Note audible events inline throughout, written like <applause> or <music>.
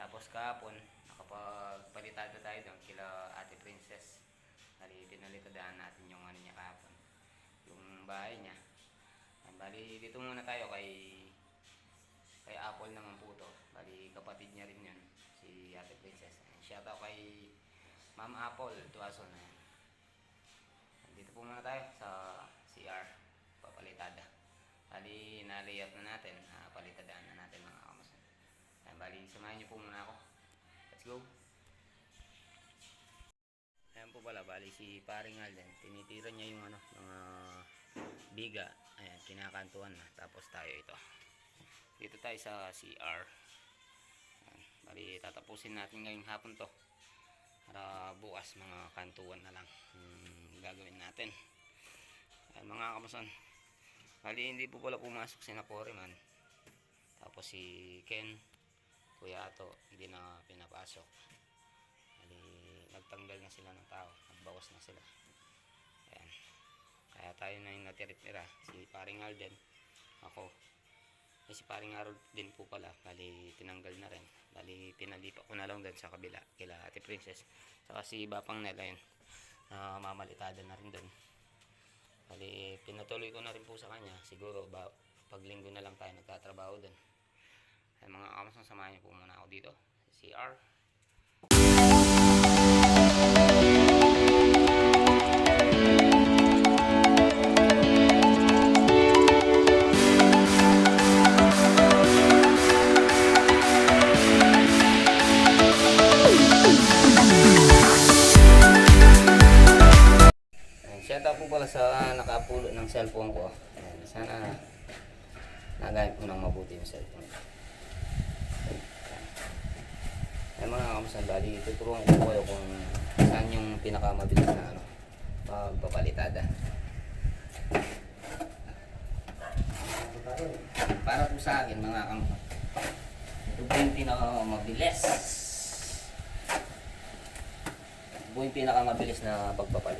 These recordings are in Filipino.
Tapos kahapon, nakapagpalitada tayo doon kila Ate Princess. Bali, pinalitadaan natin yung ano niya kahapon. Yung bahay niya. Bali, dito muna tayo kay kay Apple naman po to. Bali, kapatid niya rin yun. Si Ate Princess. Shout out kay Ma'am Apple, Tuason. Ayan. Dito po muna tayo sa CR. Papalitada. Bali, na-layout na natin. Uh, palitadaan na natin mga kamusan. Ayan, bali, samahan niyo po muna ako. Let's go. Ayan po pala, bali si paring Alden. Tinitira niya yung ano, mga biga. Ayan, kinakantuhan na. Tapos tayo ito. Dito tayo sa CR. Ayan, bali, tatapusin natin ngayong hapon to. Para bukas mga kantuan na lang yung gagawin natin. Ayan, mga kamusan. Bali, hindi po pala pumasok si Naporeman. Tapos si Ken, Kuya Ato, hindi na pinapasok. Bali, nagtanggal na sila ng tao. Nagbawas na sila. Ayan. Kaya tayo na yung natirit-tira. Si paring Alden, ako. Eh, si paring Harold din po pala. Bali, tinanggal na rin. Bali, pinalipa ko na lang din sa kabila. Kila Ate Princess. Saka si Bapang Nela yun. Na mamalitada na rin doon. Bali, pinatuloy ko na rin po sa kanya. Siguro, ba, pag linggo na lang tayo nagtatrabaho doon. Ay, mga kamasang samahan niyo po muna ako dito. CR.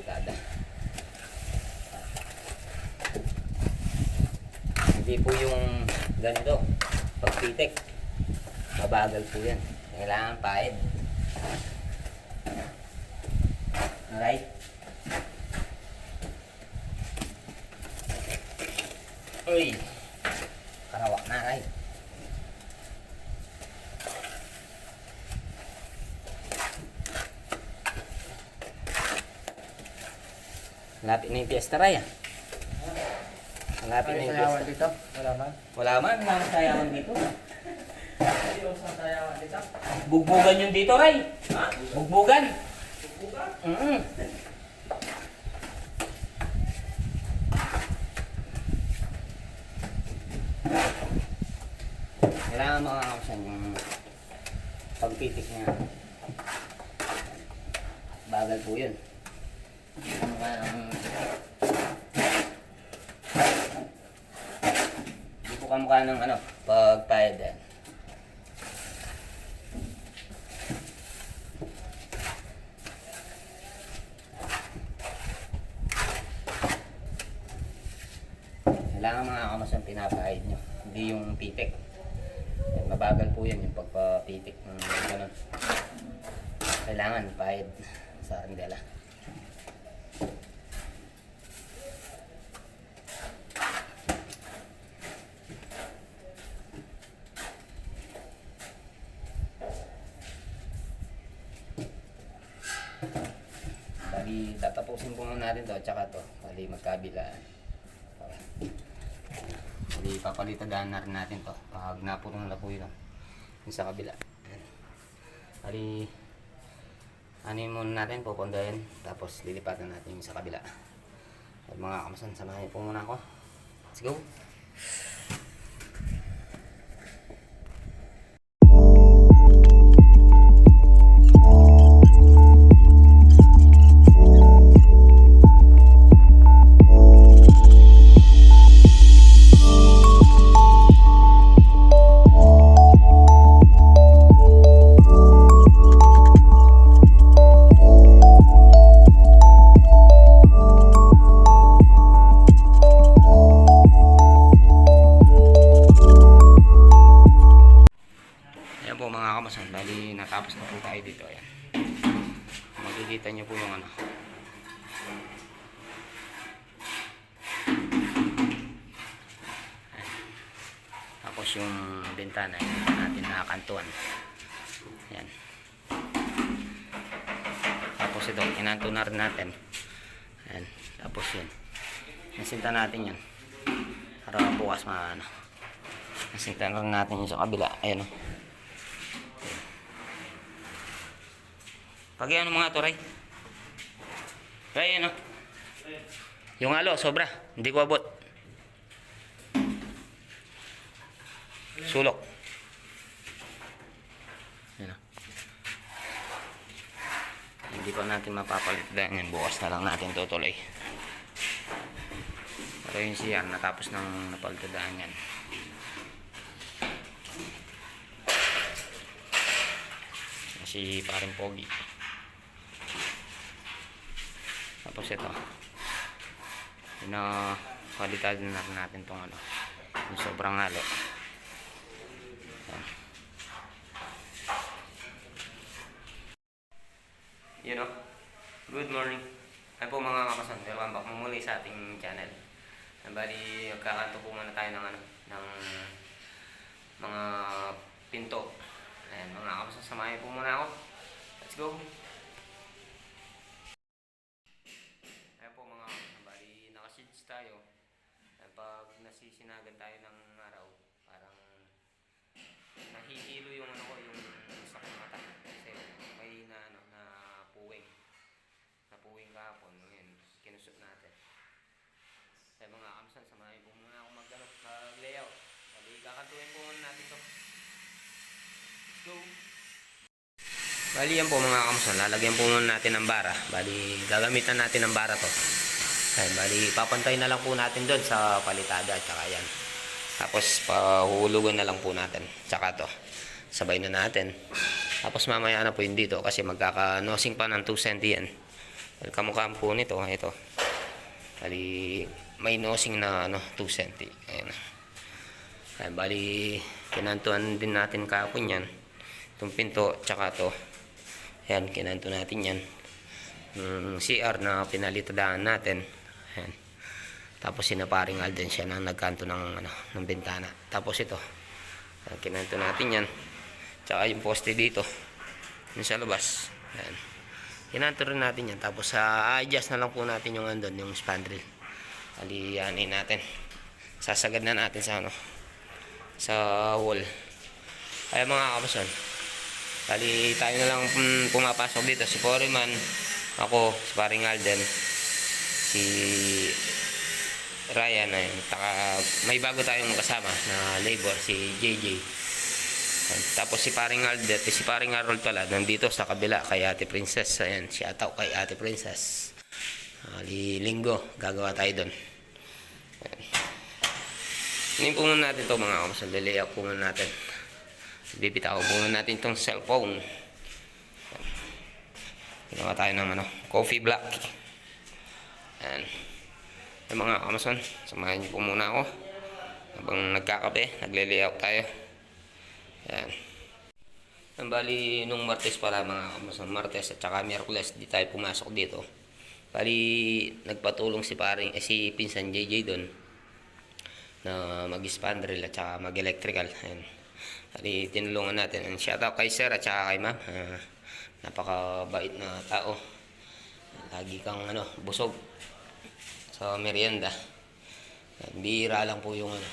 Pagpapalitada. Hindi po yung ganito, pagpitik. Mabagal po yan. Kailangan paid. Alright? Malapit na yung piyesta, Ray. ah. Malapit na yung piyesta. dito? Wala man. Wala man, mga sayawan dito. Bugbugan yun dito, Ray. Ha? Bugbugan. Buka? Mm Kailangan mga kausan yung pagpitik niya. Bagal po yun. Ano ang... Hindi po kamukha ng ano, pagpayad yan. Kailangan mga kamas ang pinapahid nyo. Hindi yung pitik. Yan, mabagal po yan yung pagpapitik ng ganun. Kailangan pahid sa arindela. Bali, tatapusin po natin to, tsaka to. Bali, magkabilaan. Bali, papalitadaan na rin natin to. Pag napurong na po yun. Yung sa kabila. Bali, yun muna natin, pupundahin. Tapos, lilipatan natin yung sa kabila. At mga kamasan, samahan niyo po muna ako. Let's go! Sa kabila. Ayan o. Pag ano mga to, Ray? Ray, ano? Yung alo, sobra. Hindi ko abot. Sulok. Yan o. Hindi pa natin mapapalit dahil yan. Bukas na lang natin tutuloy. Pero yung siya, natapos ng napagdadaan yan. Si paring Pogi. Tapos ito. Ina kwalidad na natin tong ano. Yung sobrang halo. You know, good morning. Ay po mga kapasan, welcome back muli sa ating channel. Bali, magkakanto po muna tayo ng ano, ng mga pinto. Ayan, mga kapasan, samahin po muna ako. Let's go! Ayan po mga kapasan, bali, nakasids tayo. Ayan, pag nasisinagan tayo ng araw, parang nahihilo yung ano ko, yung sa mata. Kasi may na, ano, na puwing. Napuwing kahapon, ngayon, kinusot natin. Kaya mga kamsan, samahin po muna ako mag, ano, mag-layout. Sabi, kakantuin po muna natin to. Let's go! Bali yan po mga kamsan, lalagyan po muna natin ng bara. Bali, gagamitan natin ng bara to. Ayan, bali, papantay na lang po natin doon sa palitada at saka yan. Tapos, pahuhulugan na lang po natin. Tsaka to. Sabay na natin. Tapos mamaya na po yun dito kasi magkaka-nosing pa ng 2 cm yan. Well, kamukha po nito, ito. Bali, may nosing na ano, 2 cm. Ayan. Ayan, bali, kinantuan din natin kahapon yan. Itong pinto, tsaka to. Ayan, kinanto natin yan. Yung CR na pinalitadaan natin. Ayan. Tapos sinaparing Alden siya na nagkanto ng, ano, ng bintana. Tapos ito, ayan, kinanto natin yan. Tsaka yung poste dito. Yung sa labas. Ayan. Kinanto rin natin yan. Tapos sa adjust na lang po natin yung andon, yung spandrel. Aliyanin natin. Sasagad na natin sa ano, sa wall. Ay mga kapason. Bali tayo na lang mm, pumapasok dito. Si Foreman, ako, si Paring Alden, si Ryan, ayun. May bago tayong kasama na labor, si JJ. Tapos si Paring Alden, si Paring Harold pala, nandito sa kabila kay Ate Princess. Ayan, si Ataw kay Ate Princess. Ali linggo, gagawa tayo doon. Po muna natin to mga kamas. Lalayout po muna natin. Bibitaw muna natin itong cellphone. Ginawa tayo ng ano, coffee black. Ayan. Ay mga kamason, samahan niyo po muna ako. Habang nagkakape, nagle-layout tayo. Ayan. Ang bali, nung Martes pala mga kamason, Martes at saka Miyerkules, di tayo pumasok dito. Bali, nagpatulong si paring, eh, si Pinsan JJ doon na mag-spandrel at saka mag-electrical. Ayan. Bali, tinulungan natin. And shout out kay sir at saka kay ma'am. Ah, napakabait na tao. Lagi kang ano, busog sa merienda. Bihira lang po yung ano,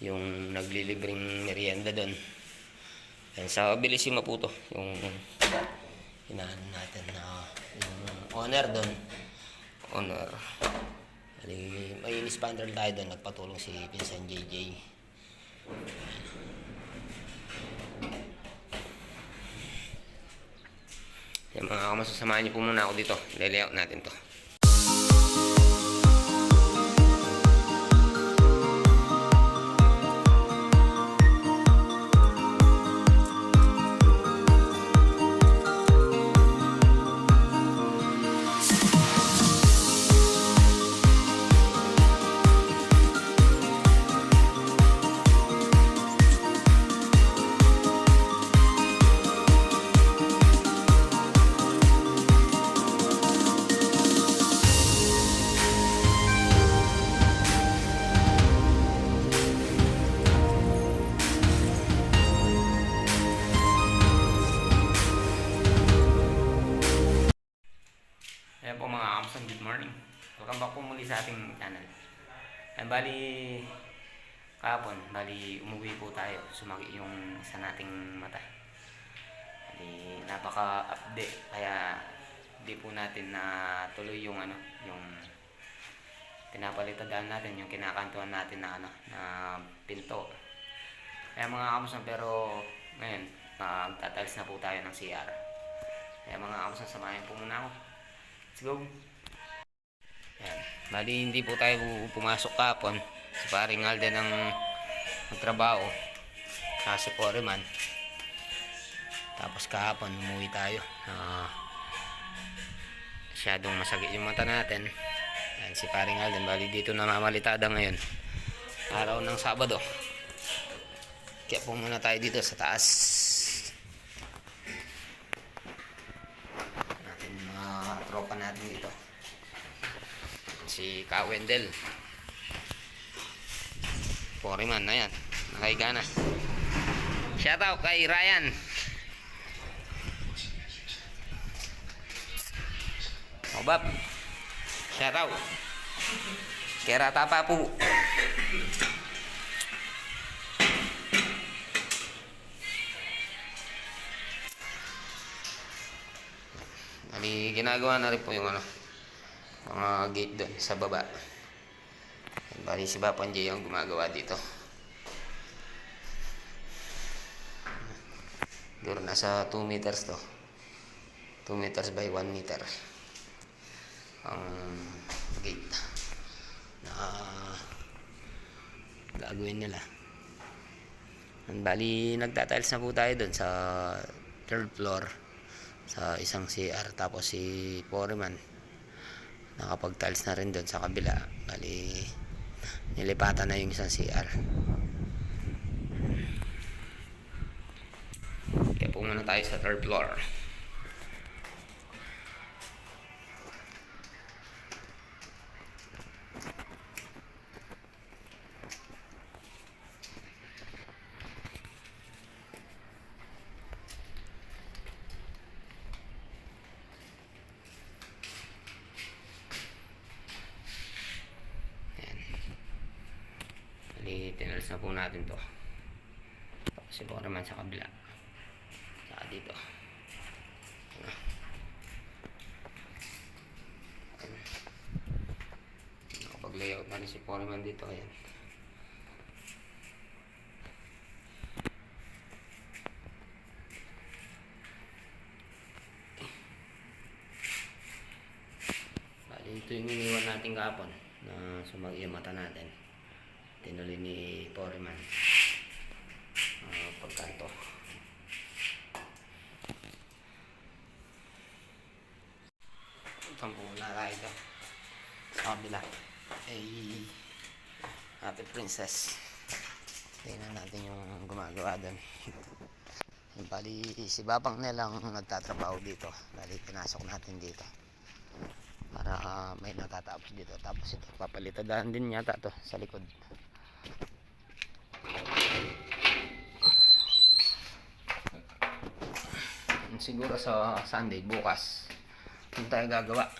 yung naglilibring merienda doon. Ayan, sa Bilis yung Maputo, yung inaano natin na yung owner doon. Owner. Bali, may spandrel tayo doon, nagpatulong si Pinsan JJ. Yan mga kamasasamahan niyo po muna ako dito. Lalayout natin to. Sa ating channel. Ayan, bali, kahapon, bali, umuwi po tayo. Sumagi yung isa nating mata. Bali, napaka-update. Kaya, hindi po natin na tuloy yung ano, yung pinapalitadaan natin, yung kinakantuan natin na ano, na pinto. Kaya mga kamusan, pero ngayon, magtatalis na po tayo ng CR. Kaya mga kamusan, samahin po muna ako. Let's go! Bali, hindi po tayo pumasok kapon. Si paring Alden ang magtrabaho. Saka si Foreman. Tapos kahapon, umuwi tayo. Ah, masyadong masakit yung mata natin. Yan, si paring Alden. Bali, dito na mamalitada ngayon. Araw ng Sabado. Kaya po muna tayo dito sa taas. Si Ka Wendell. Foreman na yan. Nakahiga na. Shout out kay Ryan. O Bab. Shout out. Kay Rata pa po.Ali, ginagawa na rin po yung ano, mga gate doon sa baba. Bali si Bapan J ang gumagawa dito. Siguro nasa 2 meters to. 2 meters by 1 meter. Ang gate na gagawin nila. And bali nagtatiles na po tayo doon sa third floor sa isang CR tapos si Foreman nakapag-tiles na rin doon sa kabila. Bali, nilipatan na yung isang CR. Kaya po muna tayo sa third floor. Ayan. Bali, tinalis na po natin to. Tapos si naman sa kabila. Saka dito. Ano. Ayan. Nakapag-layout na rin si Foreman dito. Ayan. Bali, ito yung iniwan natin kahapon na sumagi yung mata natin. Tinuloy ni Foreman. Uh, pagkanto. Itong muna tayo ito. Sa kabila. Ay, Ate Princess. Tingnan natin yung gumagawa doon. <laughs> Bali, si Babang nilang nagtatrabaho dito. Bali, pinasok natin dito para ah, may natatapos dito tapos ito papalitadaan din yata to sa likod siguro sa Sunday bukas yung tayo gagawa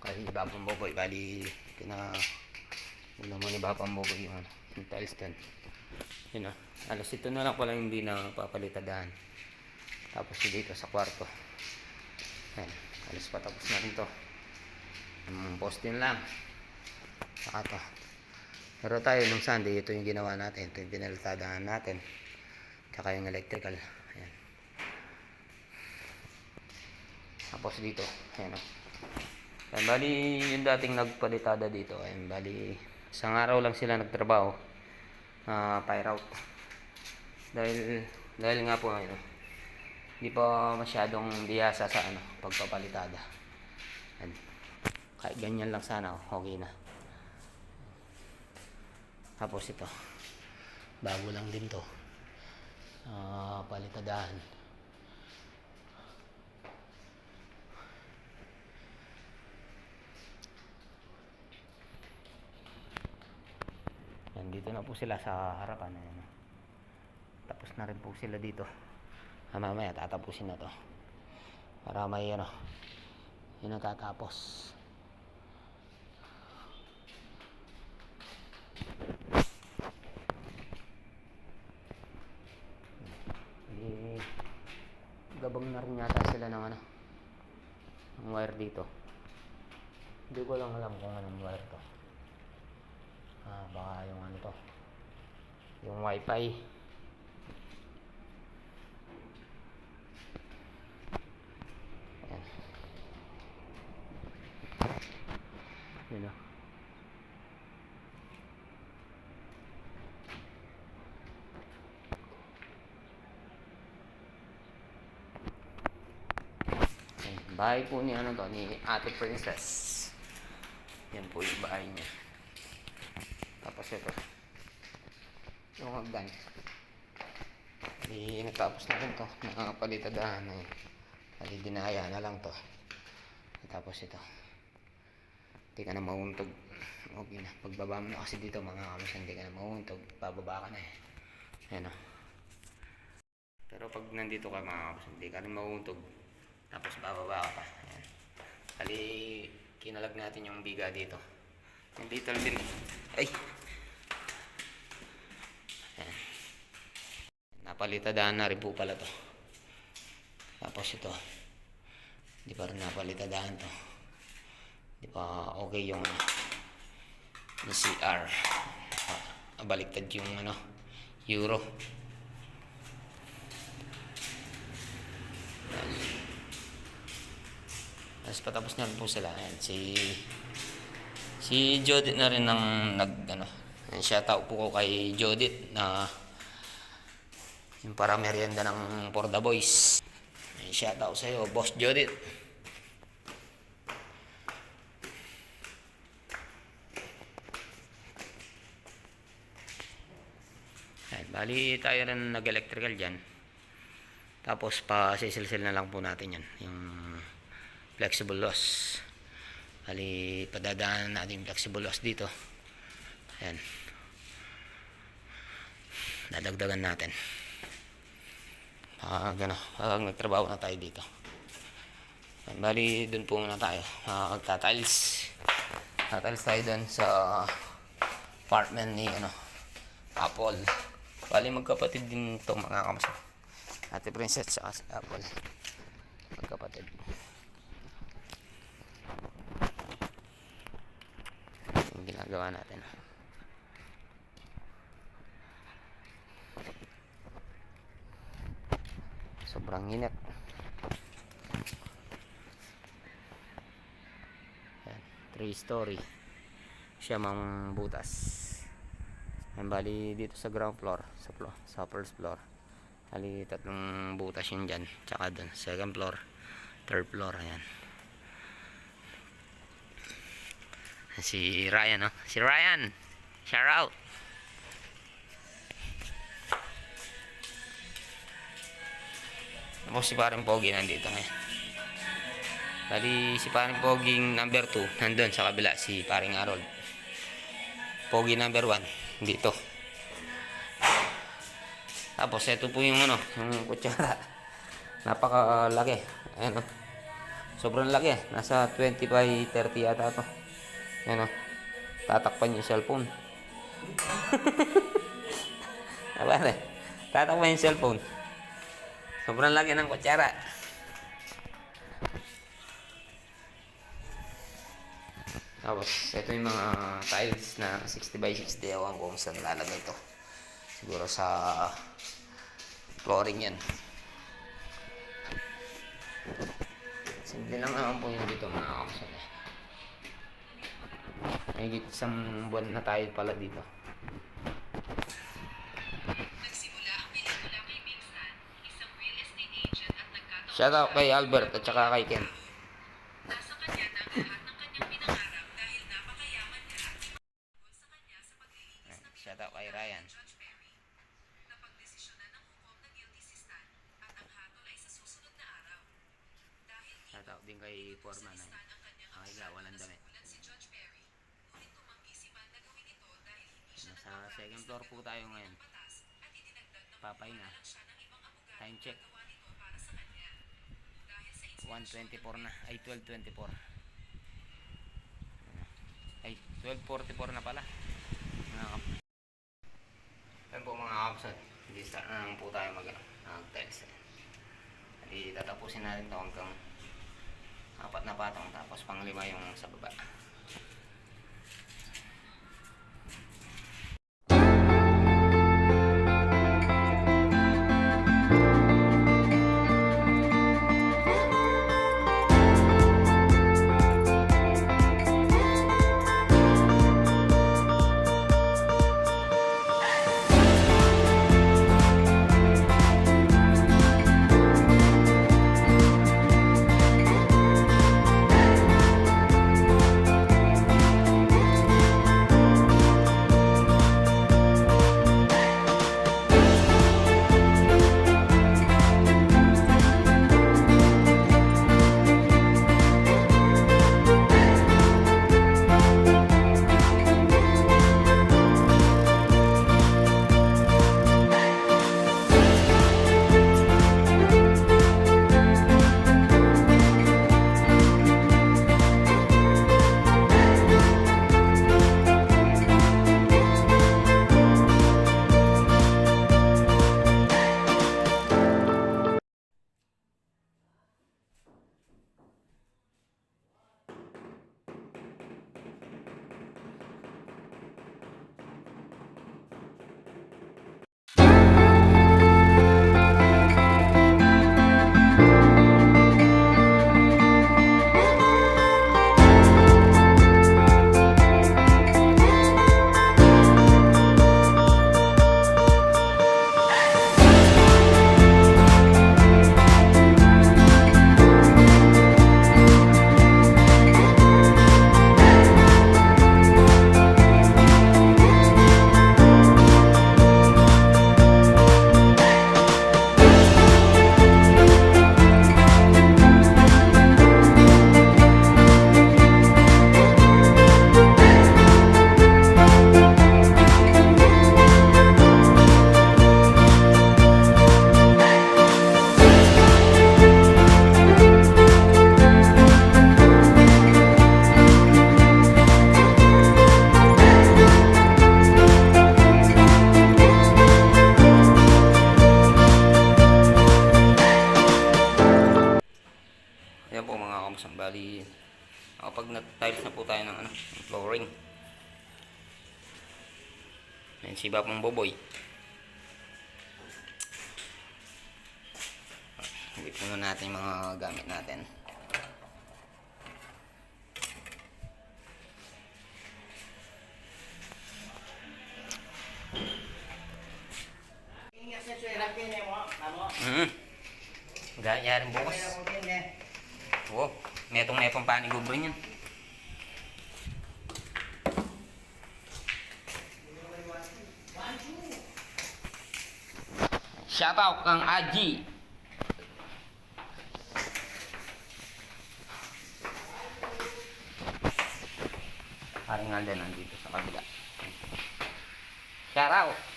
kay Babang Boboy bali pina ulo mo ni Babang Boboy yung, ano, yung tiles dun yun o alas ito na lang pala hindi na papalitadaan tapos dito sa kwarto Ayan, alis pa tapos na rin to. Um, postin lang. Saka to. Pero tayo nung Sunday, ito yung ginawa natin. Ito yung pinalitadaan natin. Tsaka yung electrical. Ayan. Tapos dito. Ayan o. Ayan, bali yung dating nagpalitada dito. Ayan, bali isang araw lang sila nagtrabaho. Uh, fire out. Dahil, dahil nga po, ano, hindi pa masyadong biyasa sa ano, pagpapalitada. Yan. Kahit ganyan lang sana, oh, okay na. Tapos ito, bago lang din to. Ah, palitadahan. Dito na po sila sa harapan. Ayan. Tapos na rin po sila dito. Ah, mamaya tatapusin na to. Para may ano. Yun ang tatapos. Eh, gabang na rin yata sila ng ano. Ang wire dito. Hindi ko lang alam kung anong wire to. Baka yung ano to. Yung wifi. Ayan. Yun o. Ayan, Bahay po ni ano to, ni Ate Princess. Yan po yung bahay niya. Tapos ito. Yung hagdan. Di natapos na rin to. Nakapalitadahan na yun.Ali dinaya na lang to. Tapos ito. Hindi ka na mauuntog. Okay na. Pagbaba mo na kasi dito mga kamas, hindi ka na mauuntog. Bababa ka na eh. Ayan o. Pero pag nandito ka mga kamas, hindi ka rin mauuntog. Tapos bababa ka pa. Ayan. Kali kinalag natin yung biga dito. Yung little din eh. Ay! Ayan. Napalitadaan na rin po pala to. Tapos ito. Hindi pa rin napalitadaan to. Hindi pa okay yung yung CR. Baliktad yung ano, euro. Tapos patapos na rin po sila. Ayan, si si Jodit na rin ang nag ano. Ayan, shout out po ko kay Jodit na yung para merienda ng For the Boys. Ayan, shout out sa iyo, Boss Jodit. Ayan, bali tayo rin nag-electrical dyan. Tapos pa sisilsil na lang po natin yan. Yung flexible loss. Bali padadaanan natin yung flexible loss dito. Ayan. Dadagdagan natin. Ah, gano. Pag nagtrabaho na tayo dito. Bali dun po muna tayo. Ah, magtatiles. Tatiles tayo dun sa apartment ni ano, Apple. Bali magkapatid din to mga kamasa. Ate Princess sa si Apple. Magkapatid. Yung ginagawa natin. Sobrang init. Yan, three story. Siya mang butas. Yan, bali dito sa ground floor, sa floor, sa first floor. Bali tatlong butas yun dyan. Tsaka dun, second floor, third floor, ayan. Si Ryan, no? Si Ryan! Shout out! Tapos si parang Pogi nandito ngayon. Bali si parang Pogi number 2 nandun sa kabila si paring Harold. Pogi number 1 dito. Tapos ito po yung ano, yung kutsara. <laughs> Napakalaki. Ayan o. Sobrang laki. Nasa 20 by 30 yata to. Ayan o. Tatakpan yung cellphone. <laughs> Aba na. Tatakpan yung cellphone. Sobrang laki ng kutsara. Tapos, ito yung mga tiles na 60 by 60. Ewan ko kung saan lalagay ito. Siguro sa flooring yan. Simple lang naman po yung dito mga kapsal. May isang buwan na tayo pala dito. Shout out kay Albert at saka kay Ken. 1224. Ay, 1244 na pala. Kap. Ayun po mga kapsat. Hindi start na lang po tayo mag, mag tiles. Hindi tatapusin natin ito hanggang Apat na patong tapos panglima yung sa baba. Mm. Gaya rin bukas. Oo. Metong metong panigubro niyan. Shout out kang Aji. Parang nga din nandito sa kabila. Shout out.